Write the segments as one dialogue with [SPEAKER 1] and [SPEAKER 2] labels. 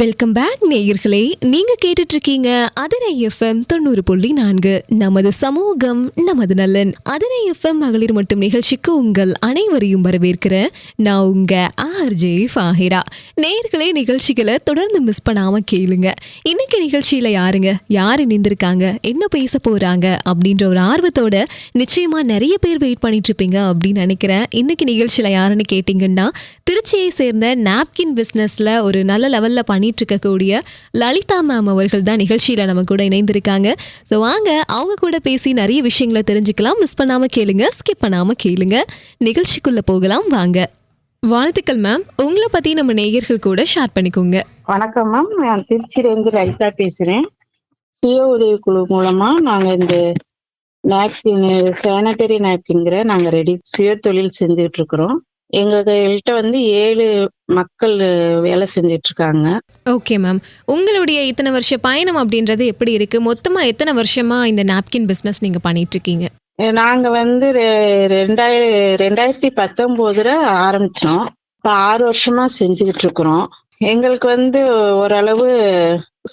[SPEAKER 1] Welcome back நேயர்களே. நீங்க கேட்டுட்டு இருக்கீங்க அதிரை எஃப்எம் தொண்ணூறு புள்ளி நான்கு. நமது சமூகம் நமது நலன் அதிரை எஃப்எம் மகளிர் மட்டும் நிகழ்ச்சிக்கு உங்கள் அனைவரையும் வரவேற்கிற நான் உங்க ஆர்ஜே ஃபாஹிரா. நேயர்களே நிகழ்ச்சிகளை தொடர்ந்து மிஸ் பண்ணாம கேளுங்க. இன்னைக்கு நிகழ்ச்சியில யாருங்க? யார் இணைந்திருக்காங்க? என்ன பேச போறாங்க? அப்படின்ற ஒரு ஆர்வத்தோட நிச்சயமா நிறைய பேர் வெயிட் பண்ணிட்டு இருப்பீங்க அப்படின்னு நினைக்கிறேன். இன்னைக்கு நிகழ்ச்சியில யாருன்னு கேட்டிங்கன்னா திருச்சியை சேர்ந்த நாப்கின் பிஸ்னஸ்ல ஒரு நல்ல லெவல்ல பண்ணிட்டு இருக்கக்கூடிய லலிதா மேம் அவர்கள் தான் நிகழ்ச்சியில நம்ம கூட இணைந்திருக்காங்க. ஸோ வாங்க அவங்க கூட பேசி நிறைய விஷயங்களை தெரிஞ்சுக்கலாம். மிஸ் பண்ணாம கேளுங்க ஸ்கிப் பண்ணாம கேளுங்க. நிகழ்ச்சிக்குள்ள போகலாம் வாங்க. வாழ்த்துக்கள் மேம் உங்களை பத்தி நம்ம நேயர்கள் கூட ஷேர் பண்ணிக்கோங்க.
[SPEAKER 2] வணக்கம் மேம் நான் திருச்சியிலேருந்து லலிதா பேசுறேன். சுய உதவிக்குழு மூலமா நாங்க இந்த நாப்கின் சானிட்டரி நாப்கின்கிற நாங்க ரெடி சுய தொழில் செஞ்சுட்டு இருக்கிறோம். எங்ககிட்ட வந்து ஏழு மக்கள் வேலை செஞ்சுட்டு இருக்காங்க
[SPEAKER 1] ஓகே மேம். உங்களுடைய இத்தனை வருஷ பயணம் அப்படின்றது எப்படி இருக்கு? மொத்தமா எத்தனை வருஷமா இந்த நாப்கின் பிசினஸ் நீங்க பண்ணிட்டு இருக்கீங்க
[SPEAKER 2] நாங்க வந்து ரெண்டாயிர ரெண்டாயிரத்தி பத்தொன்பதுல ஆரம்பிச்சோம். இப்போ ஆறு வருஷமா செஞ்சுக்கிட்டு இருக்கிறோம் எங்களுக்கு வந்து ஓரளவு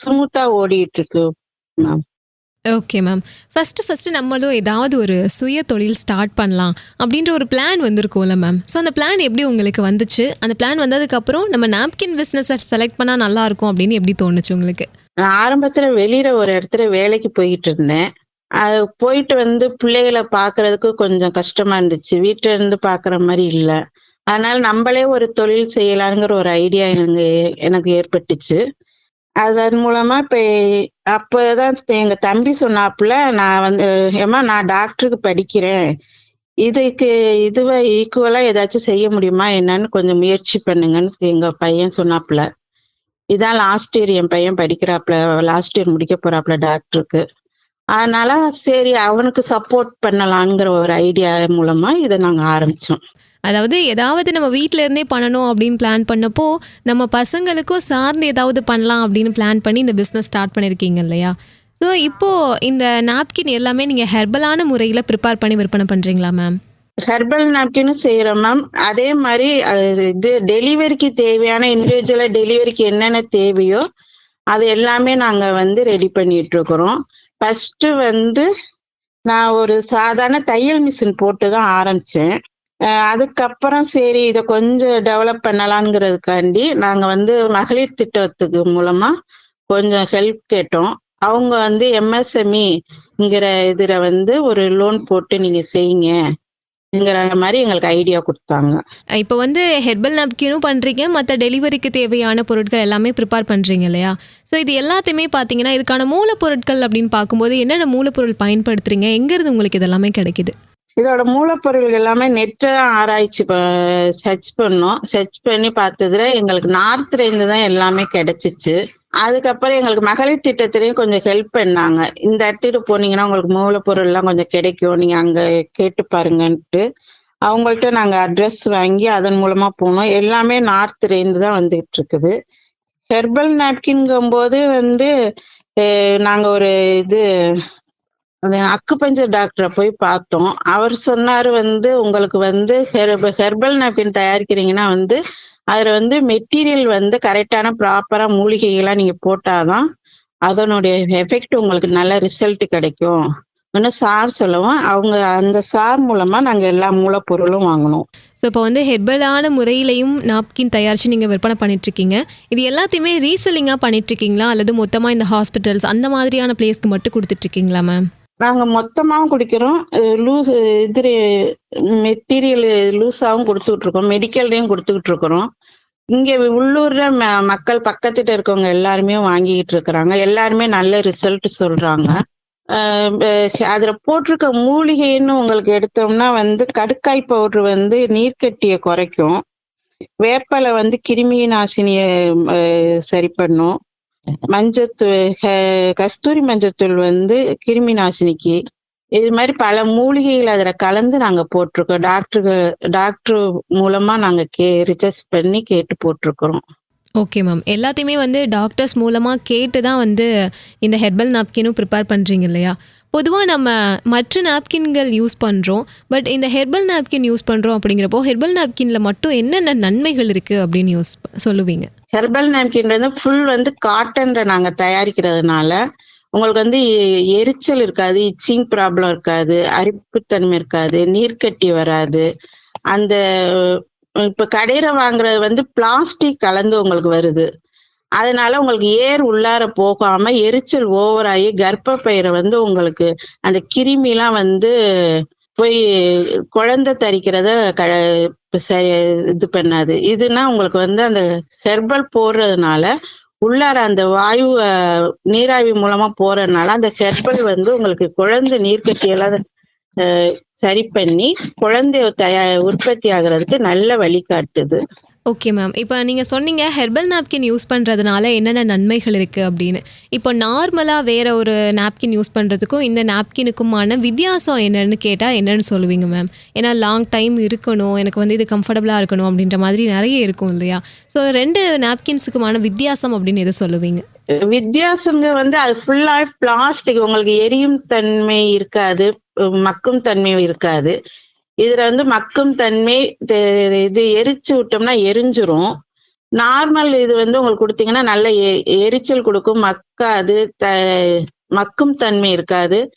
[SPEAKER 2] ஸ்மூத்தா ஓடிட்டு இருக்கு ma'am.
[SPEAKER 1] Okay ma'am first first நம்மளும் ஏதாவது ஒரு சுய தொழில் ஸ்டார்ட் பண்ணலாம் அப்படின்ற ஒரு பிளான் வந்திருக்கும்ல மேம் ஸோ அந்த பிளான் எப்படி உங்களுக்கு வந்துச்சு? அந்த பிளான் வந்ததுக்கப்புறம் நம்ம நாப்கின் பிஸ்னஸை செலக்ட் பண்ணால் நல்லா இருக்கும் அப்படின்னு எப்படி தோணுச்சு உங்களுக்கு?
[SPEAKER 2] நான் ஆரம்பத்தில் வெளியில் ஒரு இடத்துல வேலைக்கு போயிட்டு இருந்தேன். அது போயிட்டு வந்து பிள்ளைகளை பார்க்கறதுக்கு கொஞ்சம் கஷ்டமாக இருந்துச்சு. வீட்டில இருந்து பார்க்குற மாதிரி இல்லை. அதனால நம்மளே ஒரு தொழில் செய்யலாங்கிற ஒரு ஐடியா எனக்கு எனக்கு ஏற்பட்டுச்சு. அதன் மூலமா இப்போ அப்பதான் எங்க தம்பி சொன்னாப்புல நான் வந்து ஏமா நான் டாக்டருக்கு படிக்கிறேன். இதுக்கு இதுவா ஈக்குவலா ஏதாச்சும் செய்ய முடியுமா? என்னன்னு கொஞ்சம் முயற்சி பண்ணுங்கன்னு எங்க பையன் சொன்னாப்புல. இதான் லாஸ்ட் இயர் என் பையன் படிக்கிறாப்புல லாஸ்ட் இயர் முடிக்க போறாப்புல டாக்டருக்கு அதனால சரி அவனுக்கு சப்போர்ட் பண்ணலாங்கிற ஒரு ஐடியா மூலமா இதை நாங்க ஆரம்பிச்சோம்.
[SPEAKER 1] அதாவது ஏதாவது நம்ம வீட்டிலேருந்தே பண்ணணும் அப்படின்னு பிளான் பண்ணப்போ நம்ம பசங்களுக்கும் சார்ந்து ஏதாவது பண்ணலாம் அப்படின்னு பிளான் பண்ணி இந்த பிஸ்னஸ் ஸ்டார்ட் பண்ணியிருக்கீங்க இல்லையா? ஸோ இப்போ இந்த நாப்கின் எல்லாமே நீங்கள் ஹெர்பலான முறையில் ப்ரிப்பேர் பண்ணி விற்பனை பண்ணுறீங்களா மேம்
[SPEAKER 2] ஹெர்பல் நாப்கினும் செய்கிறோம் மேம் அதே மாதிரி அது இது டெலிவரிக்கு தேவையான இண்டிவிஜுவலாக டெலிவரிக்கு என்னென்ன தேவையோ அது எல்லாமே நாங்கள் வந்து ரெடி பண்ணிட்டு இருக்கிறோம். ஃபர்ஸ்ட் வந்து நான் ஒரு சாதாரண தையல் மிஷின் போட்டு தான் ஆரம்பித்தேன் அதுக்கப்புறம் சரி இதை கொஞ்சம் டெவலப் பண்ணலாங்கிறதுக்காண்டி நாங்க வந்து மகளிர் திட்டத்துக்கு மூலமா கொஞ்சம் ஹெல்ப் கேட்டோம். அவங்க வந்து எம்எஸ்எம்இங்கிற இதுல வந்து ஒரு லோன் போட்டு நீங்க செய்யுங்க மாதிரி எங்களுக்கு ஐடியா கொடுத்தாங்க.
[SPEAKER 1] இப்போ வந்து ஹெர்பல் நப்கினும் பண்ணுறீங்க மற்ற டெலிவரிக்கு தேவையான பொருட்கள் எல்லாமே ப்ரிப்பேர் பண்ணுறீங்க இல்லையா? ஸோ இது எல்லாத்தையுமே பார்த்தீங்கன்னா இதுக்கான மூலப்பொருட்கள் அப்படின்னு பார்க்கும்போது என்னென்ன மூலப்பொருள் பயன்படுத்துறீங்க எங்கேருந்து உங்களுக்கு இதெல்லாமே கிடைக்குது?
[SPEAKER 2] இதோட மூலப்பொருள் எல்லாமே நெட்ல தான் ஆராய்ச்சி சர்ச் பண்ணோம். சர்ச் பண்ணி பார்த்ததுல எங்களுக்கு நார்த்ல இருந்து தான் எல்லாமே கிடைச்சிச்சு. அதுக்கப்புறம் எங்களுக்கு மகளிர் திட்டத்திலையும் கொஞ்சம் ஹெல்ப் பண்ணாங்க. இந்த இடத்துக்கு போனீங்கன்னா உங்களுக்கு மூலப்பொருள் எல்லாம் கொஞ்சம் கிடைக்கும். நீங்க அங்க கேட்டு பாருங்கன்ட்டு. அவங்கள்ட்ட நாங்க அட்ரஸ் வாங்கி அதன் மூலமா போனோம். எல்லாமே நார்த் இருந்து தான் வந்துகிட்டு இருக்குது ஹெர்பல் நாப்கின்கும் போது வந்து நாங்க ஒரு இது அது டாக்டரை போய் பார்த்தோம். அவர் சொன்னார் வந்து உங்களுக்கு வந்து ஹெர்ப ஹெர்பல் நாப்கின் தயாரிக்கிறீங்கன்னா வந்து அதில் வந்து மெட்டீரியல் வந்து கரெக்டான ப்ராப்பராக மூலிகைகளாக நீங்கள் போட்டாதான் அதனுடைய எஃபெக்ட் உங்களுக்கு நல்ல ரிசல்ட் கிடைக்கும். இன்னும் சார் சொல்லவும் அவங்க அந்த சார் மூலமாக நாங்கள் எல்லா மூலப்பொருளும் வாங்கினோம்.
[SPEAKER 1] ஸோ இப்போ வந்து ஹெர்பலான முறையிலையும் நாப்கின் தயாரித்து நீங்கள் விற்பனை பண்ணிட்டுருக்கீங்க. இது எல்லாத்தையுமே ரீசெல்லிங்காக பண்ணிட்டுருக்கீங்களா? அல்லது மொத்தமாக இந்த ஹாஸ்பிட்டல்ஸ் அந்த மாதிரியான பிளேஸ்க்கு மட்டும் கொடுத்துட்ருக்கீங்களா மேம்
[SPEAKER 2] நாங்க மொத்தமாவும் குடிக்கிறோம். லூஸ் இது மெட்டீரியல் லூஸாகவும் கொடுத்துக்கிட்டு இருக்கோம் மெடிக்கல்லையும் கொடுத்துக்கிட்டு இருக்கிறோம் இங்க உள்ளூர்ல ம- மக்கள் பக்கத்துல இருக்கவங்க எல்லாருமே வாங்கிக்கிட்டு இருக்கிறாங்க. எல்லாருமே நல்ல ரிசல்ட் சொல்றாங்க. அதுல போட்டிருக்க மூலிகைன்னு உங்களுக்கு எடுத்தோம்னா வந்து கடுக்காய் பவுடர் வந்து நீர்க்கட்டியை குறைக்கும். வேப்பலை வந்து கிருமி நாசினிய சரி பண்ணும். மஞ்சத்தூள் கஸ்தூரி மஞ்சத்தூள் வந்து கிருமி நாசினிக்கு. இது மாதிரி பல மூலிகைகள் அதுல கலந்து நாங்க போட்டிருக்கோம். டாக்டருக்கு டாக்டர் மூலமா நாங்க கே ரிசர்ச் பண்ணி கேட்டு போட்டிருக்கிறோம்.
[SPEAKER 1] Okay ma'am. எல்லாத்தையுமே வந்து டாக்டர்ஸ் மூலமாக கேட்டு தான் வந்து இந்த ஹெர்பல் நாப்கினும் ப்ரிப்பேர் பண்ணுறீங்க இல்லையா? பொதுவாக நம்ம மற்ற நாப்கின்கள் யூஸ் பண்ணுறோம் பட் இந்த ஹெர்பல் நாப்கின் யூஸ் பண்ணுறோம் அப்படிங்கிறப்போ ஹெர்பல் நாப்கினில் மட்டும் என்னென்ன நன்மைகள் இருக்குது அப்படின்னு யூஸ் சொல்லுவீங்க?
[SPEAKER 2] ஹெர்பல் நாப்கின்றது ஃபுல் வந்து காட்டன்ல நாங்கள் தயாரிக்கிறதுனால உங்களுக்கு வந்து எரிச்சல் இருக்காது இச்சிங் ப்ராப்ளம் இருக்காது அரிப்புத்தன்மை இருக்காது நீர்க்கட்டி வராது. அந்த இப்போ கடையில் வாங்குறது வந்து பிளாஸ்டிக் கலந்து உங்களுக்கு வருது. அதனால உங்களுக்கு ஏர் உள்ளார போகாம எரிச்சல் ஓவராகி கர்ப்பப்பயிரை வந்து உங்களுக்கு அந்த கிருமிலாம் வந்து போய் குழந்தை தரிக்கிறத க சரி இது பண்ணாது. இதுனா உங்களுக்கு வந்து அந்த ஹெர்பல் போடுறதுனால உள்ளார அந்த வாயு நீராவி மூலமா போறதுனால அந்த ஹெர்பல் வந்து உங்களுக்கு குழந்தை நீர்க்கட்டியெல்லாம் சரி பண்ணி குழந்தை தயா உற்பத்தி ஆகுறதுக்கு நல்ல வழிகாட்டுது
[SPEAKER 1] ஓகே மேம் இப்போ நீங்கள் சொன்னீங்க ஹெர்பல் நாப்கின் யூஸ் பண்ணுறதுனால என்னென்ன நன்மைகள் இருக்குது அப்படின்னு. இப்போ நார்மலாக வேற ஒரு நாப்கின் யூஸ் பண்ணுறதுக்கும் இந்த நாப்கினுக்குமான வித்தியாசம் என்னன்னு கேட்டால் என்னன்னு சொல்லுவீங்க மேம் ஏன்னா லாங் டைம் இருக்கணும் எனக்கு வந்து இது கம்ஃபர்டபுளாக இருக்கணும் அப்படின்ற மாதிரி நிறைய இருக்கும் இல்லையா? ஸோ ரெண்டு நாப்கின்ஸுக்குமான வித்தியாசம் அப்படின்னு எதை சொல்லுவீங்க?
[SPEAKER 2] வித்தியாசங்க வந்து அது ஃபுல்லா பிளாஸ்டிக் உங்களுக்கு எரியும் தன்மை இருக்காது. மக்கும் தன்மை இருக்காது. இதுல வந்து மக்கும் தன்மை இது- இது எரிச்சு விட்டோம்னா எரிஞ்சிரும். நார்மல் இது வந்து உங்களுக்கு கொடுத்தீங்கன்னா நல்ல எரிச்சல் கொடுக்கும். மக்காது த மக்கும் தன்மை இருக்காது.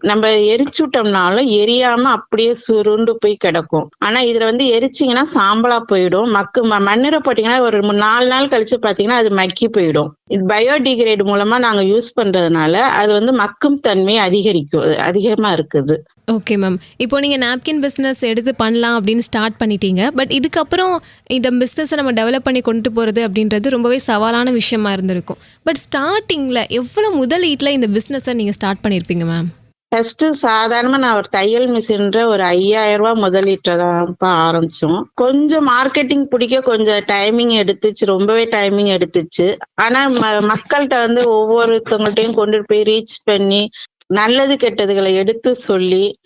[SPEAKER 2] நம்ம எரிச்சு விட்டோம்னாலும் எரியாம அப்படியே சுருண்டு போய் கிடக்கும். ஆனா இதுல வந்து எரிச்சிங்கன்னா சாம்பலா போயிடும். மக்கு மண்ணிற போட்டீங்கன்னா ஒரு நாலு நாள் கழிச்சு பாத்தீங்கன்னா அது மக்கி போயிடும். பயோடிகிரேட் மூலமா நாங்க யூஸ் பண்றதுனால அது வந்து மக்கும் தன்மை அதிகரிக்கும் அதிகமா இருக்குது.
[SPEAKER 1] Okay ma'am. இப்போ நீங்கள் நாப்கின் பிஸ்னஸ் எடுத்து பண்ணலாம் அப்படின்னு ஸ்டார்ட் பண்ணிட்டீங்க. பட் இதுக்கப்புறம் இந்த பிஸ்னஸை நம்ம டெவலப் பண்ணி கொண்டு போகிறது அப்படின்றது ரொம்பவே சவாலான விஷயமா இருந்திருக்கும். பட் ஸ்டார்டிங்கில் எவ்வளோ முதலீட்டில் இந்த பிஸ்னஸை நீங்கள் ஸ்டார்ட் பண்ணியிருப்பீங்க மேம்?
[SPEAKER 2] ஃபர்ஸ்ட் சாதாரணமா நான் ஒரு தையல் மிஷின்ற ஒரு ஐயாயிரம் ரூபாய் முதலீட்டதான்ப்பா ஆரம்பிச்சோம். கொஞ்சம் மார்க்கெட்டிங் பிடிக்க கொஞ்சம் டைமிங் எடுத்துச்சு ரொம்பவே டைமிங் எடுத்துச்சு. ஆனா ம- மக்கள்கிட்ட வந்து ஒவ்வொருத்தவங்கள்ட்டையும் கொண்டு போய் ரீச் பண்ணி நல்லது கெட்டதுகளை எடுத்து சொல்லி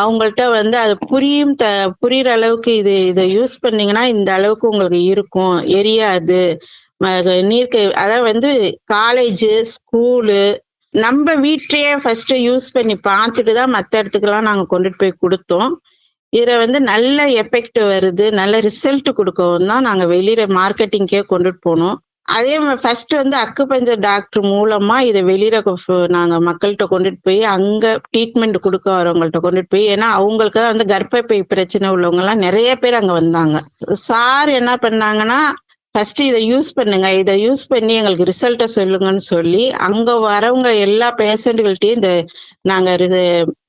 [SPEAKER 2] அவங்கள்ட்ட வந்து அது புரியும் த புரியுற அளவுக்கு இது இதை யூஸ் பண்ணீங்கன்னா இந்த அளவுக்கு உங்களுக்கு இருக்கும். எரியாது. ம- நீர்க்க அதாவது வந்து காலேஜ் ஸ்கூலு நம்ம வீட்லயே ஃபர்ஸ்ட் யூஸ் பண்ணி பார்த்துட்டு தான் மற்ற இடத்துக்குலாம் நாங்கள் கொண்டுட்டு போய் கொடுத்தோம். இதில் வந்து நல்ல எஃபெக்ட் வருது. நல்ல ரிசல்ட் கொடுக்கவும் தான் நாங்கள் வெளியில மார்க்கெட்டிங்கே கொண்டுட்டு போனோம். அதே ஃபர்ஸ்ட் வந்து அக்குபஞ்சர் டாக்டர் மூலமா இதை வெளியில கொ- நாங்க மக்கள்கிட்ட கொண்டுட்டு போய் அங்க ட்ரீட்மெண்ட் கொடுக்க வரவங்கள்ட்ட கொண்டுட்டு போய் ஏன்னா அவங்களுக்கு வந்து கர்ப்பப்பை பிரச்சனை உள்ளவங்க எல்லாம் நிறைய பேர் அங்க வந்தாங்க. சார் என்ன பண்ணாங்கன்னா ஃபர்ஸ்ட் இதை யூஸ் பண்ணுங்க. இதை யூஸ் பண்ணி எங்களுக்கு ரிசல்ட்டை சொல்லுங்கன்னு சொல்லி அங்க வரவங்க எல்லா பேஷண்ட்டுகள்ட்டையும் இந்த நாங்க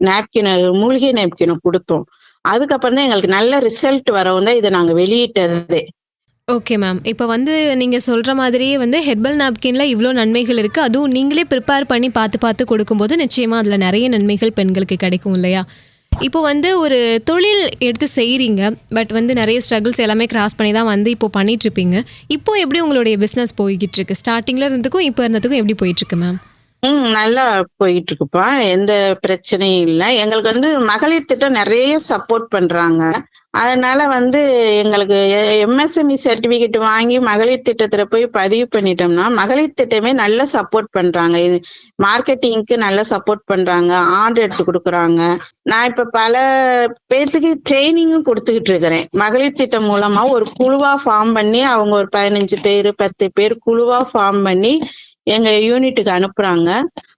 [SPEAKER 2] நாப்கின் மூலிகை நாப்கினை கொடுத்தோம். அதுக்கப்புறம் தான் எங்களுக்கு நல்ல ரிசல்ட் வரவும் தான் இதை நாங்க வெளியிட்டது.
[SPEAKER 1] ஓகே மேம் இப்போ வந்து நீங்கள் சொல்கிற மாதிரியே வந்து ஹெர்பல் நாப்கினில் இவ்வளோ நன்மைகள் இருக்குது அதுவும் நீங்களே ப்ரிப்பேர் பண்ணி பார்த்து பார்த்து கொடுக்கும்போது நிச்சயமாக அதில் நிறைய நன்மைகள் பெண்களுக்கு கிடைக்கும் இல்லையா? இப்போ வந்து ஒரு தொழில் எடுத்து செய்கிறீங்க பட் வந்து நிறைய ஸ்ட்ரகிள்ஸ் எல்லாமே கிராஸ் பண்ணி தான் வந்து இப்போ பண்ணிட்டு இருப்பீங்க இப்போ எப்படி உங்களுடைய பிஸ்னஸ் போய்கிட்டு இருக்கு ஸ்டார்டிங்கில் இருந்ததுக்கும் இப்போ இருந்ததுக்கும் எப்படி போயிட்டு இருக்கு மேம்
[SPEAKER 2] ம் நல்லா போயிட்டு இருக்குப்பா எந்த பிரச்சனையும் இல்லை. எங்களுக்கு வந்து மகளிர் திட்டம் நிறைய சப்போர்ட் பண்றாங்க. அதனால வந்து எங்களுக்கு எம்எஸ்எம்இ சர்டிபிகேட் வாங்கி மகளிர் திட்டத்துல போய் பதிவு பண்ணிட்டோம்னா மகளிர் திட்டமே நல்லா சப்போர்ட் பண்றாங்க. இது மார்க்கெட்டிங்க்கு நல்லா சப்போர்ட் பண்றாங்க. ஆர்டர் எடுத்து கொடுக்குறாங்க. நான் இப்ப பல பேர்த்துக்கு ட்ரைனிங்கும் கொடுத்துக்கிட்டு இருக்கிறேன். மகளிர் திட்டம் மூலமா ஒரு குழுவா ஃபார்ம் பண்ணி அவங்க ஒரு பதினஞ்சு பேர் பத்து பேர் குழுவா ஃபார்ம் பண்ணி எங்க யூனிட்டுக்கு அனுப்புறாங்க.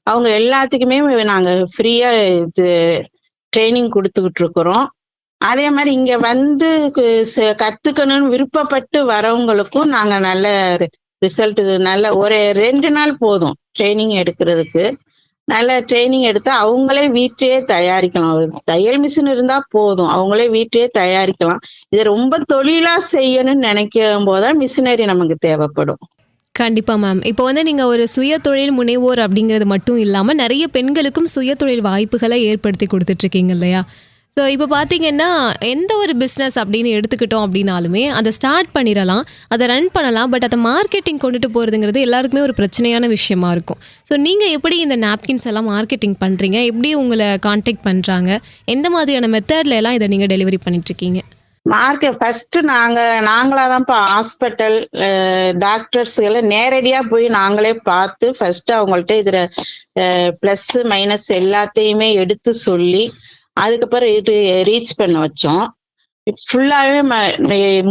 [SPEAKER 2] அவங்க எல்லாத்துக்குமே நாங்க ஃப்ரீயா இது ட்ரைனிங் கொடுத்துக்கிட்டு இருக்கிறோம். அதே மாதிரி இங்க வந்து கத்துக்கணும்னு விருப்பப்பட்டு வரவங்களுக்கும் நாங்க நல்ல ரிசல்ட் நல்ல ஒரு ரெண்டு நாள் போதும் ட்ரைனிங் எடுக்கிறதுக்கு. நல்ல ட்ரைனிங் எடுத்து அவங்களே வீட்டிலேயே தயாரிக்கலாம். தையல் மிஷின் இருந்தா போதும். அவங்களே வீட்டிலேயே தயாரிக்கலாம். இதை ரொம்ப தொழிலா செய்யணும்னு நினைக்கும் போதுதான் மிஷினரி நமக்கு தேவைப்படும்.
[SPEAKER 1] கண்டிப்பாக மேம் இப்போ வந்து நீங்கள் ஒரு சுய தொழில் முனைவோர் அப்படிங்கிறது மட்டும் இல்லாமல் நிறைய பெண்களுக்கும் சுய தொழில் வாய்ப்புகளை ஏற்படுத்தி கொடுத்துட்ருக்கீங்க இல்லையா? ஸோ இப்போ பார்த்தீங்கன்னா எந்த ஒரு பிஸ்னஸ் அப்படின்னு எடுத்துக்கிட்டோம் அப்படின்னாலுமே அதை ஸ்டார்ட் பண்ணிடலாம் அதை ரன் பண்ணலாம் பட் அதை மார்க்கெட்டிங் கொண்டுட்டு போகிறதுங்கிறது எல்லாருக்குமே ஒரு பிரச்சனையான விஷயமா இருக்கும். ஸோ நீங்கள் எப்படி இந்த நாப்கின்ஸ் எல்லாம் மார்க்கெட்டிங் பண்ணுறீங்க எப்படி உங்களை காண்டாக்ட் பண்ணுறாங்க எந்த மாதிரியான மெத்தட்ல எல்லாம் இதை நீங்கள் டெலிவரி பண்ணிட்டுருக்கீங்க?
[SPEAKER 2] மார்க்கெட் ஃபர்ஸ்ட் நாங்க நாங்களா தான்ப்பா ஹாஸ்பிட்டல் டாக்டர்ஸ் எல்லாம் நேரடியா போய் நாங்களே பார்த்து ஃபர்ஸ்ட் அவங்கள்ட்ட இதுல பிளஸ் மைனஸ் எல்லாத்தையுமே எடுத்து சொல்லி அதுக்கப்புறம் இது ரீச் பண்ண வச்சோம். ஃபுல்லாகவே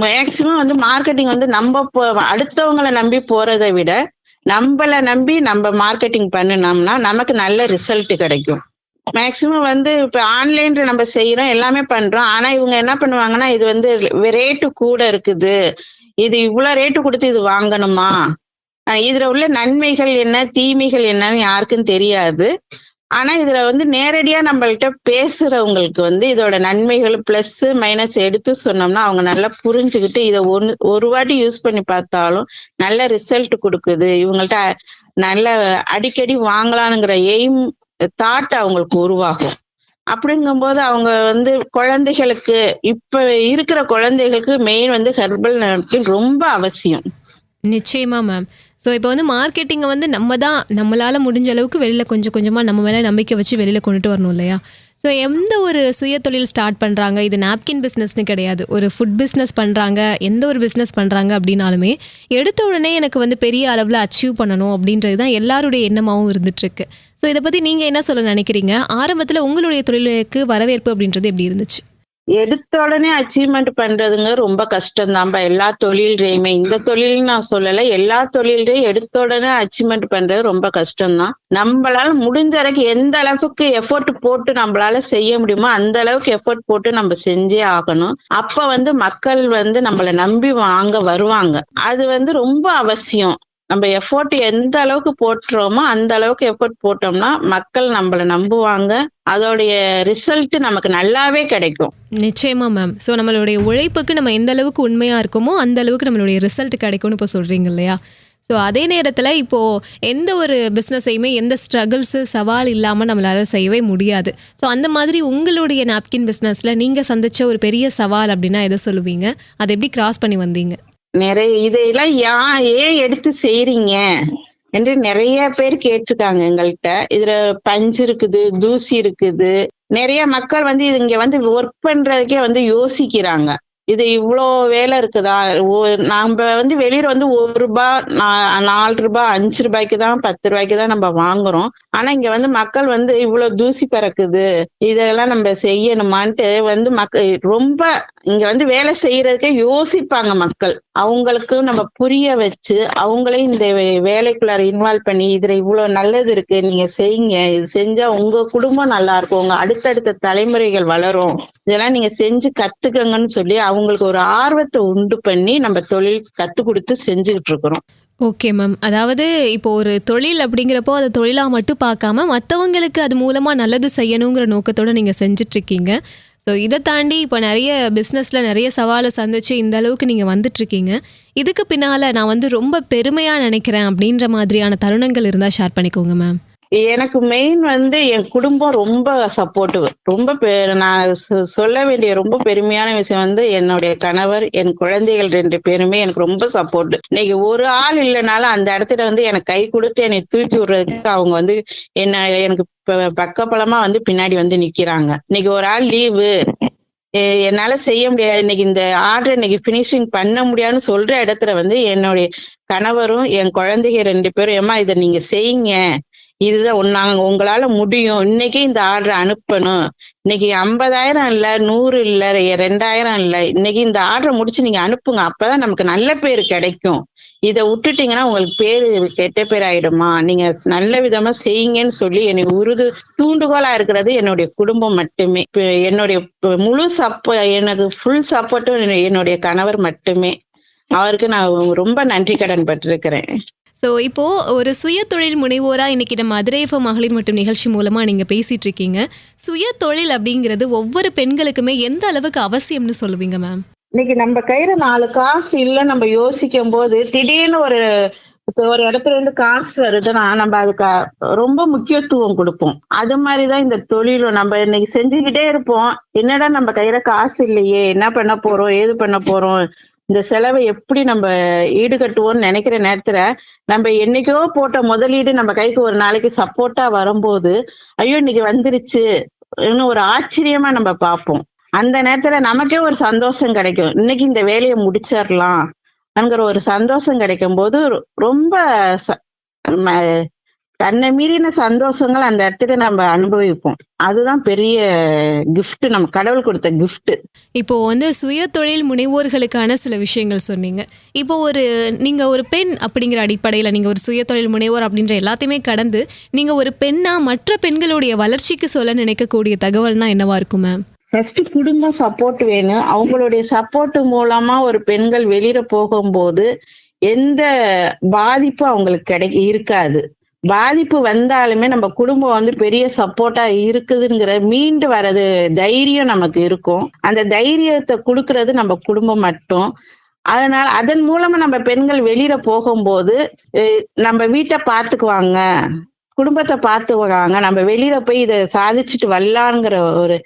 [SPEAKER 2] மேக்சிமம் வந்து மார்க்கெட்டிங் வந்து நம்ம போ- அடுத்தவங்கள நம்பி போறதை விட நம்மளை நம்பி நம்ம மார்க்கெட்டிங் பண்ணினோம்னா நமக்கு நல்ல ரிசல்ட் கிடைக்கும். மேக்சிமம் வந்து இப்போ ஆன்லைன்ல நம்ம செய்யறோம் எல்லாமே பண்றோம். ஆனா இவங்க என்ன பண்ணுவாங்கன்னா இது வந்து ரேட்டு கூட இருக்குது. இது இவ்வளோ ரேட்டு கொடுத்து இது வாங்கணுமா? இதுல உள்ள நன்மைகள் என்ன தீமைகள் என்னன்னு யாருக்கும் தெரியாது. ஆனா இதுல வந்து நேரடியா நம்மள்ட்ட பேசுறவங்களுக்கு வந்து இதோட நன்மைகள் பிளஸ் மைனஸ் எடுத்து சொன்னோம்னா அவங்க நல்லா புரிஞ்சுக்கிட்டு இதை ஒன்னு ஒரு வாட்டி யூஸ் பண்ணி பார்த்தாலும் நல்ல ரிசல்ட் கொடுக்குது. இவங்கள்ட்ட நல்ல அடிக்கடி வாங்கலாம்ங்கிற எய்ம் தாட் அவங்களுக்கு உருவாகும். அப்படிங்கும்போது அவங்க வந்து குழந்தைகளுக்கு இப்ப இருக்கிற குழந்தைகளுக்கு மெயின் வந்து ஹெர்பல் நாப்கின் ரொம்ப அவசியம்.
[SPEAKER 1] நிச்சயமா மேம் ஸோ இப்போ வந்து மார்க்கெட்டிங்கை வந்து நம்ம தான் நம்மளால் முடிஞ்ச அளவுக்கு வெளியில் கொஞ்சம் கொஞ்சமாக நம்ம மேலே நம்பிக்கை வச்சு வெளியில் கொண்டுட்டு வரணும் இல்லையா? ஸோ எந்த ஒரு சுய தொழில் ஸ்டார்ட் பண்ணுறாங்க இது நாப்கின் பிஸ்னஸ்னு கிடையாது. ஒரு ஃபுட் பிஸ்னஸ் பண்ணுறாங்க எந்த ஒரு பிஸ்னஸ் பண்ணுறாங்க அப்படின்னாலுமே எடுத்த உடனே எனக்கு வந்து பெரிய அளவில் அச்சீவ் பண்ணணும் அப்படின்றது தான் எல்லாருடைய எண்ணமாகவும் இருந்துட்டுருக்கு. ஸோ இதை பற்றி நீங்கள் என்ன சொல்ல நினைக்கிறீங்க? ஆரம்பத்தில் உங்களுடைய தொழிலுக்கு வரவேற்பு அப்படின்றது எப்படி இருந்துச்சு?
[SPEAKER 2] எடுத்த உடனே அச்சீவ்மெண்ட் பண்றதுங்க ரொம்ப கஷ்டம் தான்ப்பா எல்லா தொழில்றையுமே இந்த தொழில் நான் சொல்லல எல்லா தொழில்றையும் எடுத்த உடனே அச்சீவ்மெண்ட் பண்றது ரொம்ப கஷ்டம் தான் நம்மளால முடிஞ்ச அளவுக்கு எந்த அளவுக்கு எஃபோர்ட் போட்டு நம்மளால செய்ய முடியுமோ அந்த அளவுக்கு எஃபோர்ட் போட்டு நம்ம செஞ்சே ஆகணும். அப்ப வந்து மக்கள் வந்து நம்மள நம்பி வாங்க வருவாங்க. அது வந்து ரொம்ப அவசியம். நம்ம எஃபோர்ட் எந்த அளவுக்கு போட்டுறோமோ அந்த அளவுக்கு எஃபோர்ட் போட்டோம்னா மக்கள் நம்மள நம்புவாங்க. அதோடைய ரிசல்ட் நமக்கு நல்லாவே கிடைக்கும்.
[SPEAKER 1] நிச்சயமா மேம் ஸோ நம்மளுடைய உழைப்புக்கு நம்ம எந்த அளவுக்கு உண்மையா இருக்கோமோ அந்த அளவுக்கு நம்மளுடைய ரிசல்ட் கிடைக்கும்னு இப்போ சொல்றீங்க இல்லையா? ஸோ அதே நேரத்தில் இப்போது எந்த ஒரு பிஸ்னஸையுமே எந்த ஸ்ட்ரகிள்ஸு சவால் இல்லாமல் நம்மளால் செய்யவே முடியாது. ஸோ அந்த மாதிரி உங்களுடைய நாப்கின் பிஸ்னஸில் நீங்கள் சந்திச்ச ஒரு பெரிய சவால் அப்படின்னா எதை சொல்லுவீங்க? அதை எப்படி கிராஸ் பண்ணி வந்தீங்க?
[SPEAKER 2] நிறைய இதையெல்லாம் யா ஏன் எடுத்து செய்றீங்க? என்று நிறைய பேர் கேட்டிருக்காங்க எங்கள்கிட்ட. இதுல பஞ்சு இருக்குது தூசி இருக்குது. நிறைய மக்கள் வந்து இது இங்க வந்து ஒர்க் பண்றதுக்கே வந்து யோசிக்கிறாங்க. இது இவ்வளோ வேலை இருக்குதா? ஓ- நாம வந்து வெளியில வந்து ஒரு ரூபாய் நா- நாலு ரூபாய் அஞ்சு ரூபாய்க்கு தான் பத்து ரூபாய்க்கு தான் நம்ம வாங்குறோம். ஆனா இங்க வந்து மக்கள் வந்து இவ்வளவு தூசி பறக்குது இதெல்லாம் நம்ம செய்யணுமான்ட்டு வந்து மக்கள் ரொம்ப இங்க வந்து வேலை செய்யறதுக்கே யோசிப்பாங்க மக்கள். அவங்களுக்கும் நம்ம புரிய வச்சு அவங்களே இந்த வே- வேலைக்குள்ளார இன்வால்வ் பண்ணி இதுல இவ்வளவு நல்லது இருக்கு நீங்க செய்யுங்க இது செஞ்சா உங்க குடும்பம் நல்லா இருக்கும் உங்க அடுத்தடுத்த தலைமுறைகள் வளரும். இதெல்லாம் நீங்க செஞ்சு கத்துக்கங்கன்னு சொல்லி அவங்களுக்கு ஒரு ஆர்வத்தை உண்டு பண்ணி நம்ம தொழில் கத்து கொடுத்து செஞ்சுக்கிட்டு இருக்கிறோம்.
[SPEAKER 1] ஓகே மேம் அதாவது இப்போ ஒரு தொழில் அப்படிங்கிறப்போ அதை தொழிலாக மட்டும் பார்க்காம மற்றவங்களுக்கு அது மூலமாக நல்லது செய்யணுங்கிற நோக்கத்தோடு நீங்கள் செஞ்சிட்ருக்கீங்க. ஸோ இதை தாண்டி இப்போ நிறைய பிஸ்னஸில் நிறைய சவாலை சந்தித்து இந்த அளவுக்கு நீங்கள் வந்துட்ருக்கீங்க. இதுக்கு பின்னால் நான் வந்து ரொம்ப பெருமையாக நினைக்கிறேன் அப்படின்ற மாதிரியான தருணங்கள் இருந்தால் ஷேர் பண்ணிக்கோங்க மேம்
[SPEAKER 2] எனக்கு மெயின் வந்து என் குடும்பம் ரொம்ப சப்போர்ட்டிவ் ரொம்ப பெ- நான் சொ- சொல்ல வேண்டிய ரொம்ப பெருமையான விஷயம் வந்து என்னுடைய கணவர் என் குழந்தைகள் ரெண்டு பேருமே எனக்கு ரொம்ப சப்போர்ட் இன்னைக்கு ஒரு ஆள் இல்லைனாலும் அந்த இடத்துல வந்து எனக்கு கை கொடுத்து என்னை தூக்கி விடுறதுக்கு அவங்க வந்து என்ன எனக்கு ப- பக்கபலமா வந்து பின்னாடி வந்து நிக்கிறாங்க. இன்னைக்கு ஒரு ஆள் லீவு என்னால செய்ய முடியாது. இன்னைக்கு இந்த ஆர்டர் இன்னைக்கு பினிஷிங் பண்ண முடியாதுன்னு சொல்ற இடத்துல வந்து என்னுடைய கணவரும் என் குழந்தைங்க ரெண்டு பேரும் ஏமா இதை நீங்க செய்யுங்க. இதுதான் நாங்க உங்களால முடியும். இன்னைக்கு இந்த ஆர்டர் அனுப்பணும். இன்னைக்கு ஐம்பதாயிரம் இல்ல நூறு இல்ல ரெண்டாயிரம் இல்ல. இன்னைக்கு இந்த ஆர்டர் முடிச்சு நீங்க அனுப்புங்க. அப்பதான் நமக்கு நல்ல பேர் கிடைக்கும். இதை விட்டுட்டீங்கன்னா உங்களுக்கு பேரு கெட்ட பேர் ஆயிடுமா? நீங்க நல்ல விதமா செய்யுங்கன்னு சொல்லி எனக்கு உருது தூண்டுகோலா இருக்கிறது என்னுடைய குடும்பம் மட்டுமே. என்னுடைய முழு சப்போ எனக்கு ஃபுல் சப்போர்ட்டும் என்னுடைய கணவர் மட்டுமே. அவருக்கு நான் ரொம்ப நன்றி கடன் பட்டிருக்கிறேன்.
[SPEAKER 1] ஸோ இப்போது ஒரு சுய தொழில் முனைவோராக இன்னைக்கு நம்ம அதிரேஃப மகளிர் மற்றும் நிகழ்ச்சி மூலமாக நீங்கள் பேசிகிட்டு இருக்கீங்க சுய தொழில் அப்படிங்கிறது ஒவ்வொரு பெண்களுக்குமே எந்த அளவுக்கு அவசியம்னு சொல்லுவீங்க மேம்
[SPEAKER 2] இன்னைக்கு நம்ம கையில நாலு காசு இல்ல நம்ம யோசிக்கும் போது திடீர்னு ஒரு ஒரு இடத்துல இருந்து காசு வருதுன்னா நம்ம அதுக்கு ரொம்ப முக்கியத்துவம் கொடுப்போம். அது மாதிரிதான் இந்த தொழிலும். நம்ம இன்னைக்கு செஞ்சுக்கிட்டே இருப்போம். என்னடா நம்ம கையில காசு இல்லையே? என்ன பண்ண போறோம்? ஏது பண்ண போறோம்? இந்த செலவை எப்படி நம்ம ஈடுகட்டுவோம்னு நினைக்கிற நேரத்துல நம்ம என்னைக்கோ போட்ட முதலீடு நம்ம கைக்கு ஒரு நாளைக்கு சப்போர்ட்டா வரும்போது ஐயோ இன்னைக்கு வந்துருச்சு. இன்னும் ஒரு ஆச்சரியமா நம்ம பார்ப்போம். அந்த நேரத்துல நமக்கே ஒரு சந்தோஷம் கிடைக்கும். இன்னைக்கு இந்த வேலையை முடிச்சிடலாம். என்கிற ஒரு சந்தோஷம் கிடைக்கும் போது ரொம்ப ச- தன்னை மீறின சந்தோஷங்கள் அந்த இடத்துல நம்ம அனுபவிப்போம். அதுதான் பெரிய gift நம்ம கடவுள் கொடுத்த gift.
[SPEAKER 1] இப்போ வந்து சுய தொழில் முனைவோர்களுக்கான சில விஷயங்கள் சொன்னீங்க. இப்போ ஒரு நீங்க ஒரு பெண் அப்படிங்கிற அடிப்படையில் நீங்க ஒரு சுய தொழில் முனைவோர் அப்படின்ற எல்லாத்தையுமே கடந்து நீங்க ஒரு பெண்ணா மற்ற பெண்களுடைய வளர்ச்சிக்கு சொல்ல நினைக்கக்கூடிய தகவல்னா என்னவா இருக்கும் மேம்
[SPEAKER 2] ஃபர்ஸ்ட் குடும்பம் சப்போர்ட் வேணும். அவங்களுடைய சப்போர்ட் மூலமா ஒரு பெண்கள் வெளியில போகும்போது எந்த பாதிப்பும் அவங்களுக்கு கிடை இருக்காது. பாதிப்பு வந்தாலுமே நம்ம குடும்பம் வந்து பெரிய சப்போர்ட்டா இருக்குதுங்கிற மீண்டு வர்றது தைரியம் நமக்கு இருக்கும். அந்த தைரியத்தை கொடுக்கறது நம்ம குடும்பம் மட்டும். அதனால அதன் மூலமா நம்ம பெண்கள் வெளியில போகும்போது நம்ம வீட்டை பார்த்துக்குவாங்க. குடும்பத்தை பார்த்துக்குவாங்க. நம்ம வெளியில போய் இதை சாதிச்சுட்டு வரலாங்கிற ஒரு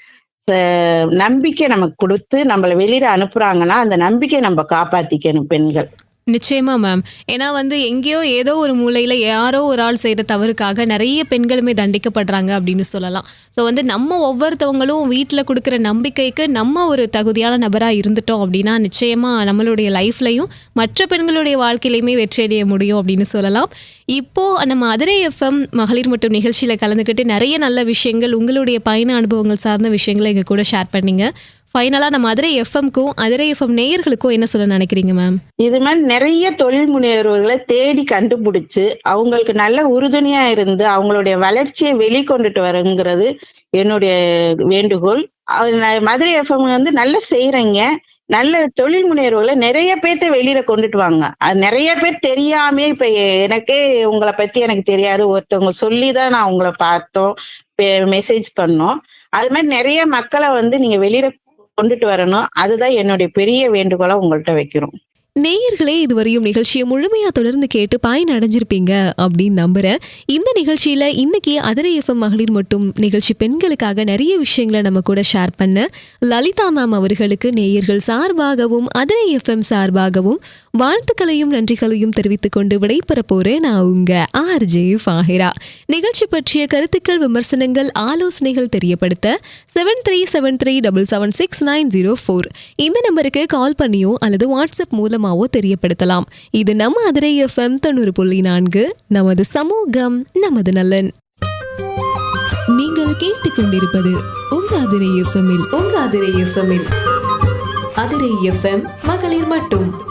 [SPEAKER 2] ச- நம்பிக்கை நமக்கு கொடுத்து நம்மளை வெளியில அனுப்புறாங்கன்னா அந்த நம்பிக்கையை நம்ம காப்பாத்திக்கணும் பெண்கள்.
[SPEAKER 1] நிச்சயமா மேம் ஏன்னா வந்து எங்கேயோ ஏதோ ஒரு மூலையில் யாரோ ஒரு ஆள் செய்கிற தவறுக்காக நிறைய பெண்களுமே தண்டிக்கப்படுறாங்க அப்படின்னு சொல்லலாம். ஸோ வந்து நம்ம ஒவ்வொருத்தவங்களும் வீட்டில் கொடுக்குற நம்பிக்கைக்கு நம்ம ஒரு தகுதியான நபராக இருந்துட்டோம் அப்படின்னா நிச்சயமாக நம்மளுடைய லைஃப்லையும் மற்ற பெண்களுடைய வாழ்க்கையிலையுமே வெற்றியடைய முடியும் அப்படின்னு சொல்லலாம். இப்போது நம்ம அதிரை எஃப்எம் மகளிர் மற்றும் நிகழ்ச்சியில் கலந்துக்கிட்டு நிறைய நல்ல விஷயங்கள் உங்களுடைய பயண அனுபவங்கள் சார்ந்த விஷயங்களை எங்கள் கூட ஷேர் பண்ணிங்க. ஃபைனலாக நம்ம அதிரை எஃப்எம்க்கும் அதிரை எஃப்எம் நேயர்களுக்கும் என்ன சொல்ல நினைக்கிறீங்க மேம்
[SPEAKER 2] இது மாதிரி நிறைய தொழில் முனைவர்களை தேடி கண்டுபிடிச்சு அவங்களுக்கு நல்ல உறுதுணையா இருந்து அவங்களுடைய வளர்ச்சியை வெளிக்கொண்டுட்டு வருங்கிறது என்னுடைய வேண்டுகோள். அது மதுரை எஃப்எம் வந்து நல்லா செய்யறீங்க நல்ல தொழில் முனைவர்களை நிறைய பேர்த்த வெளியில கொண்டுட்டு வாங்க. அது நிறைய பேர் தெரியாமே இப்ப எனக்கே உங்களை பத்தி எனக்கு தெரியாது. ஒருத்தவங்க சொல்லிதான் நான் உங்களை பார்த்தோம் மெசேஜ் பண்ணோம். அது மாதிரி நிறைய மக்களை வந்து நீங்க வெளியில கொண்டுட்டு வரணும். அதுதான் என்னுடைய பெரிய வேண்டுகோளா உங்கள்கிட்ட வைக்கிறோம்.
[SPEAKER 1] நேயர்களே இதுவரையும் நிகழ்ச்சியை முழுமையா தொடர்ந்து கேட்டு பயன் அடைஞ்சிருப்பீங்க அப்படின்னு நம்புறேன். இந்த நிகழ்ச்சியில இன்னைக்கு அதிரை எஃப்எம் மகளிர் மட்டும் நிகழ்ச்சி பெண்களுக்காக நிறைய விஷயங்களை நம்ம கூட ஷேர் பண்ண. லலிதா மேம் அவர்களுக்கு நேயர்கள் சார்பாகவும் அதிரை எஃப்எம் சார்பாகவும் வாழ்த்துக்களையும் நன்றிகளையும் தெரிவித்துக் கொண்டு விடைபெற போறேன் நான் உங்க ஆர்ஜே ஃபாஹிரா. நிகழ்ச்சி பற்றிய கருத்துக்கள் விமர்சனங்கள் ஆலோசனைகள் தெரியப்படுத்த seven three seven three double seven six nine zero four இந்த நம்பருக்கு கால் பண்ணியோ அல்லது வாட்ஸ்அப் மூலமாவோ தெரியப்படுத்தலாம். இது நம்ம அதிரை எஃப்எம் தொண்ணூறு புள்ளி நான்கு. நமது சமூகம் நமது நலன். நீங்கள் கேட்டுக்கொண்டிருப்பது உங்க அதிரை எஃப்எம்மில் உங்க அதிரை எஃப்எம்மில் அதிரை எஃப்எம் மகளிர் மட்டும்.